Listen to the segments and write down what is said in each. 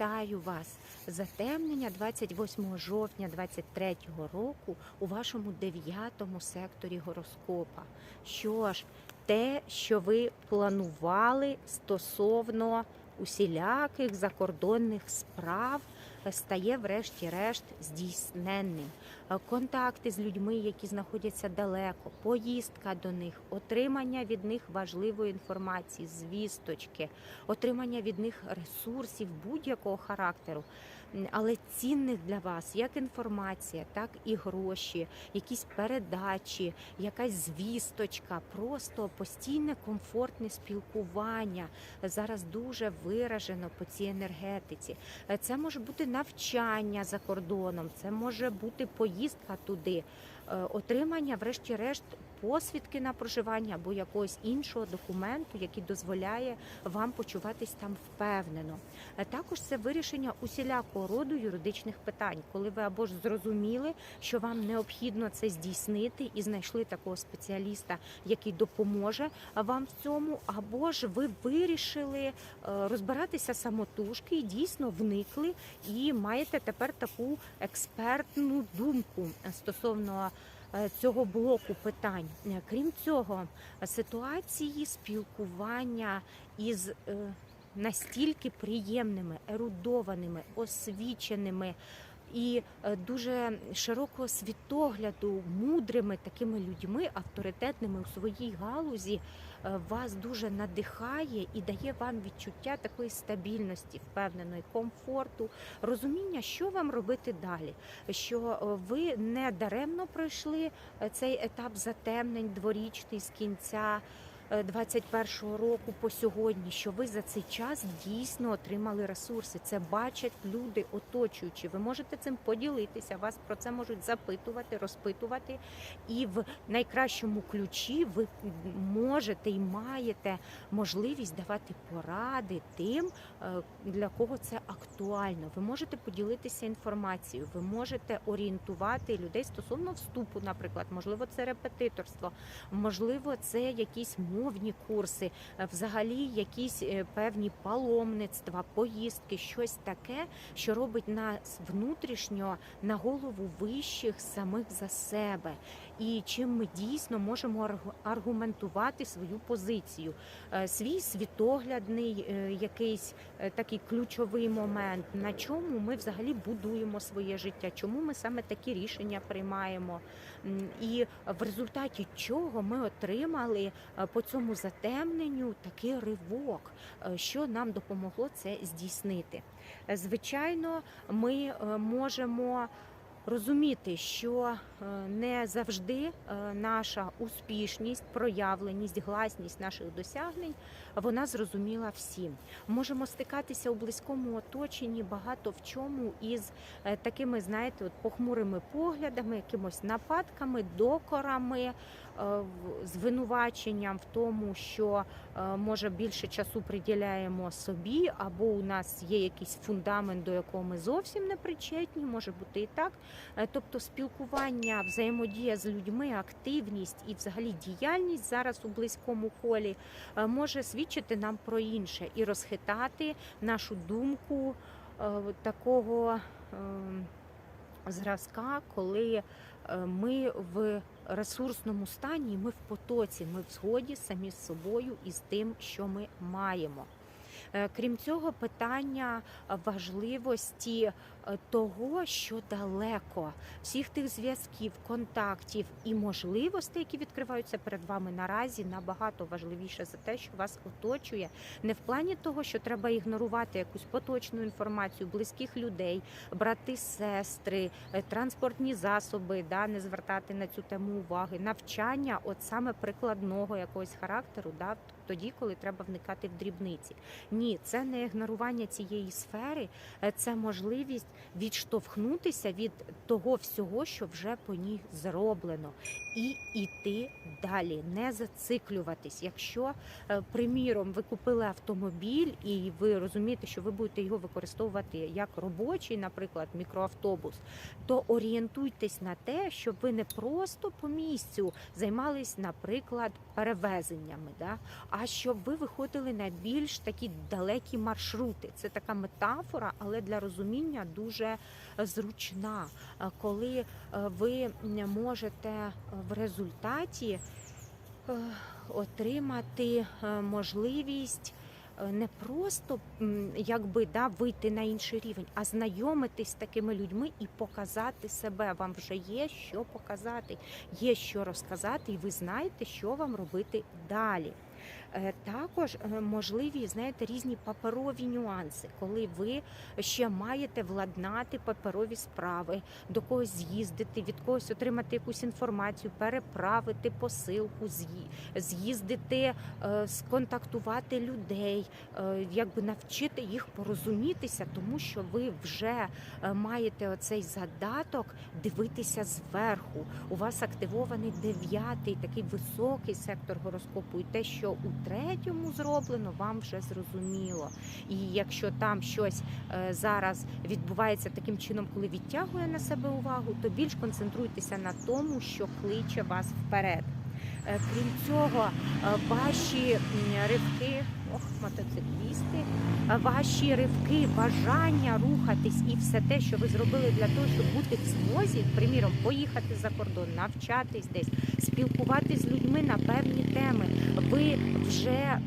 Вітаю вас! Затемнення 28 жовтня 2023 року у вашому дев'ятому секторі гороскопа. Що ж, те, що ви планували стосовно усіляких закордонних справ, стає врешті-решт здійсненним. Е, Контакти з людьми, які знаходяться далеко, поїздка до них, отримання від них важливої інформації, звісточки, отримання від них ресурсів будь-якого характеру, але цінних для вас як інформація, так і гроші, якісь передачі, якась звісточка, просто постійне комфортне спілкування зараз дуже виражено по цій енергетиці. Е, Це може бути навчання за кордоном, це може бути поїздка туди, е, отримання, врешті-решт, посвідки на проживання або якогось іншого документу, який дозволяє вам почуватись там впевнено. Е, Також це вирішення усілякого роду юридичних питань, коли ви або ж зрозуміли, що вам необхідно це здійснити, і знайшли такого спеціаліста, який допоможе вам в цьому, або ж ви вирішили е, розбиратися самотужки і дійсно вникли і маєте тепер таку експертну думку стосовно цього блоку питань. Е, Крім цього, ситуації спілкування із е, настільки приємними, ерудованими, освіченими. І е, дуже широкого світогляду, мудрими такими людьми, авторитетними у своїй галузі, е, вас дуже надихає і дає вам відчуття такої стабільності, впевненої, комфорту, розуміння, що вам робити далі. Що е, ви не даремно пройшли е, цей етап затемнень дворічний з кінця. Е, 21-го року по сьогодні, що ви за цей час дійсно отримали ресурси. Це бачать люди, оточуючі. Ви можете цим поділитися. Вас про це можуть запитувати, розпитувати. І в найкращому ключі ви можете і маєте можливість давати поради тим, е, для кого це актуально. Ви можете поділитися інформацією, ви можете орієнтувати людей стосовно вступу, наприклад, можливо, це репетиторство, можливо, це якісь мовні курси, е, взагалі якісь е, певні паломництва, поїздки, щось таке, що робить нас внутрішньо на голову вищих самих за себе. І чим ми дійсно можемо аргументувати свою позицію, Е, свій світоглядний якийсь такий ключовий момент, на чому ми взагалі будуємо своє життя, чому ми саме такі рішення приймаємо, і в результаті чого ми отримали е, по цьому затемненню такий ривок, е, що нам допомогло це здійснити. Е, Звичайно, ми можемо. Розуміти, що е, не завжди е, наша успішність, проявленість, гласність наших досягнень вона зрозуміла всім. Можемо стикатися у близькому оточенні багато в чому із е, такими, знаєте, от похмурими поглядами, якимось нападками, докорами, звинуваченням в тому, що може більше часу приділяємо собі, або у нас є якийсь фундамент, до якого ми зовсім не причетні, може бути і так. Е, Тобто спілкування, взаємодія з людьми, активність і взагалі діяльність зараз у близькому колі е, може свідчити нам про інше і розхитати нашу думку е, такого е, зразка, коли ми в ресурсному стані, ми в потоці, ми в згоді самі з собою і з тим, що ми маємо. Е, Крім цього, питання важливості е, того, що далеко, всіх тих зв'язків, контактів і можливостей, які відкриваються перед вами наразі, набагато важливіше за те, що вас оточує, не в плані того, що треба ігнорувати якусь поточну інформацію близьких людей, брати, сестри, е, транспортні засоби, да, не звертати на цю тему уваги, навчання, от саме прикладного якогось характеру, да, тоді, коли треба вникати в дрібниці. Ні, це не ігнорування цієї сфери, е, це можливість відштовхнутися від того всього, що вже по ній зроблено, і йти далі, не зациклюватись. Якщо, е, приміром, ви купили автомобіль і ви розумієте, що ви будете його використовувати як робочий, наприклад, мікроавтобус, то орієнтуйтесь на те, щоб ви не просто по місцю займались, наприклад, перевезеннями, да? а щоб ви виходили на більш такі далекі маршрути. Це така метафора, але для розуміння дуже зручна. Е, Коли е, ви можете е, в результаті е, отримати е, можливість е, не просто якби да, вийти на інший рівень, а знайомитись з такими людьми і показати себе. Вам вже є що показати, є що розказати, і ви знаєте, що вам робити далі. Е, Також е, можливі, знаєте, різні паперові нюанси, коли ви ще маєте владнати паперові справи, до когось з'їздити, від когось отримати якусь інформацію, переправити посилку, з'їздити, е, сконтактувати людей, якби навчити їх порозумітися, тому що ви вже маєте оцей задаток дивитися зверху. У вас активований дев'ятий, такий високий сектор гороскопу, і те, що у третьому зроблено, вам вже зрозуміло. І якщо там щось е, зараз відбувається таким чином, коли відтягує на себе увагу, то більш концентруйтеся на тому, що кличе вас вперед. Е, Крім цього, е, ваші ривки, ох, мотоциклісти, е, ваші ривки, бажання рухатись і все те, що ви зробили для того, щоб бути в змозі, приміром, поїхати за кордон, навчатись десь, спілкуватись з людьми на певні теми. Ви вже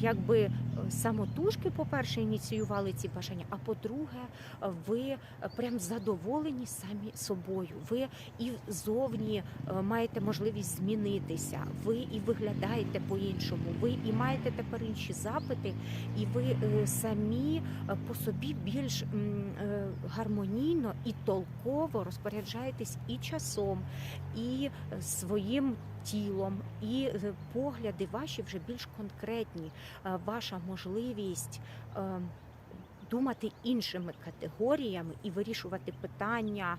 якби самотужки, по-перше, ініціювали ці бажання, а по-друге, ви прям задоволені самі собою. Ви і зовні е, маєте можливість змінитися. Ви і виглядаєте по-іншому. Ви і маєте тепер інші запити, і ви е, самі е, по собі більш гармонійно і толково розпоряджаєтесь і часом, і своїм тілом, і е, погляди ваші вже більш конкретні. Е, Ваша можливість. е, Думати іншими категоріями і вирішувати питання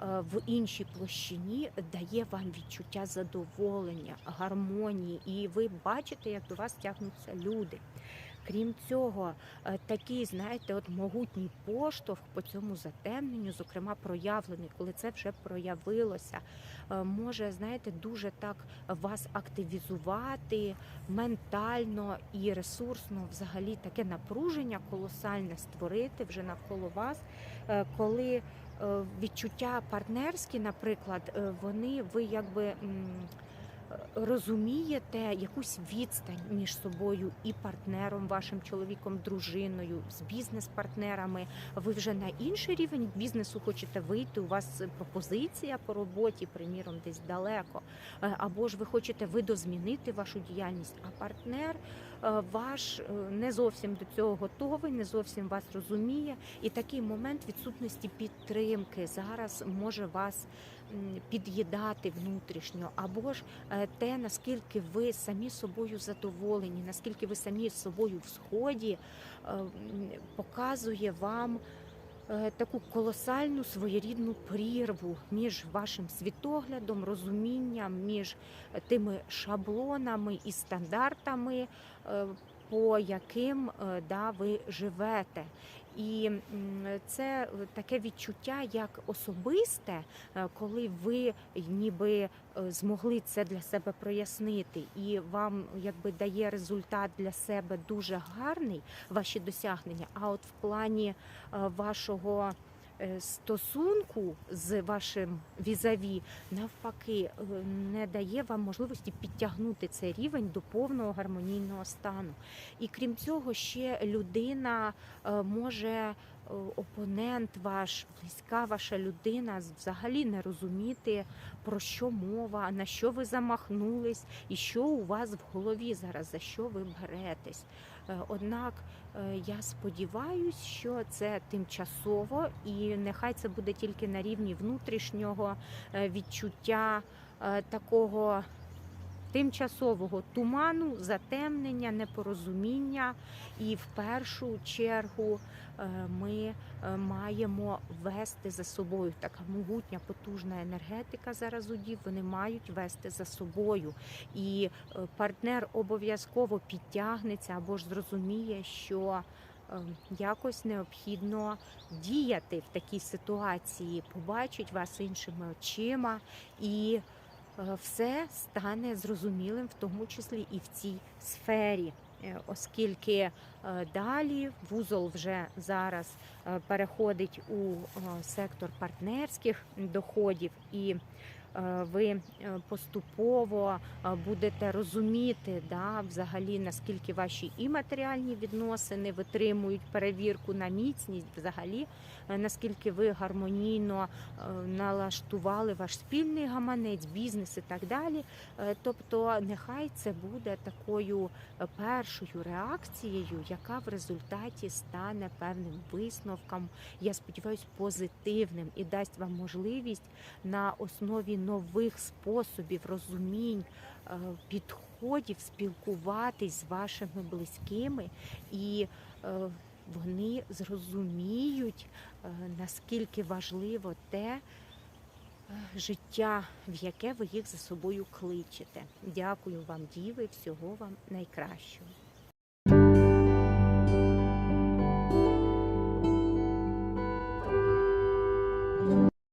в іншій площині дає вам відчуття задоволення, гармонії, і ви бачите, як до вас тягнуться люди. Крім цього, е, такий, знаєте, от могутній поштовх по цьому затемненню, зокрема проявлений, коли це вже проявилося, е, може, знаєте, дуже так вас активізувати ментально і ресурсно, взагалі таке напруження колосальне створити вже навколо вас, е, коли відчуття партнерські, наприклад, вони ви якби. Розумієте якусь відстань між собою і партнером, вашим чоловіком, дружиною, з бізнес-партнерами. Ви вже на інший рівень бізнесу хочете вийти. У вас пропозиція по роботі, приміром, десь далеко. Е, Або ж ви хочете видозмінити вашу діяльність, а партнер е, ваш е, не зовсім до цього готовий, не зовсім вас розуміє. І такий момент відсутності підтримки зараз може вас під'їдати внутрішньо, або ж е, те, наскільки ви самі собою задоволені, наскільки ви самі собою в сході, е, показує вам. е, Таку колосальну своєрідну прірву між вашим світоглядом, розумінням, між тими шаблонами і стандартами, по яким да, ви живете. І це таке відчуття як особисте, е, коли ви ніби е, змогли це для себе прояснити, і вам якби дає результат для себе дуже гарний, ваші досягнення. А от в плані е, вашого стосунку з вашим візаві навпаки е, не дає вам можливості підтягнути цей рівень до повного гармонійного стану. І крім цього, ще людина е, може. е, Опонент ваш, близька ваша людина взагалі не розуміти, про що мова, на що ви замахнулись, і що у вас в голові зараз, за що ви беретесь. Е, Однак е, я сподіваюся, що це тимчасово, і нехай це буде тільки на рівні внутрішнього е, відчуття е, такого тимчасового туману, затемнення, непорозуміння. І в першу чергу е, ми е, маємо вести за собою така могутня, потужна енергетика зараз удів. Вони мають вести за собою. І е, партнер обов'язково підтягнеться або ж зрозуміє, що якось необхідно діяти в такій ситуації, побачить вас іншими очима і все стане зрозумілим, в тому числі і в цій сфері. е, оскільки е, далі вузол вже зараз е, переходить у е, сектор партнерських доходів і е, ви е, поступово е, будете розуміти, да, взагалі наскільки ваші і матеріальні відносини витримують перевірку на міцність, взагалі е, наскільки ви гармонійно е, налаштували ваш спільний гаманець, бізнес і так далі. Е, Тобто, нехай це буде такою е, першою реакцією, яка в результаті стане певним висновком, я сподіваюся, позитивним і дасть вам можливість на основі нових способів розумінь, е, підходів спілкуватись з вашими близькими і е, вони зрозуміють, е, наскільки важливо те е, життя, в яке ви їх за собою кличете. Дякую вам, діви, всього вам найкращого.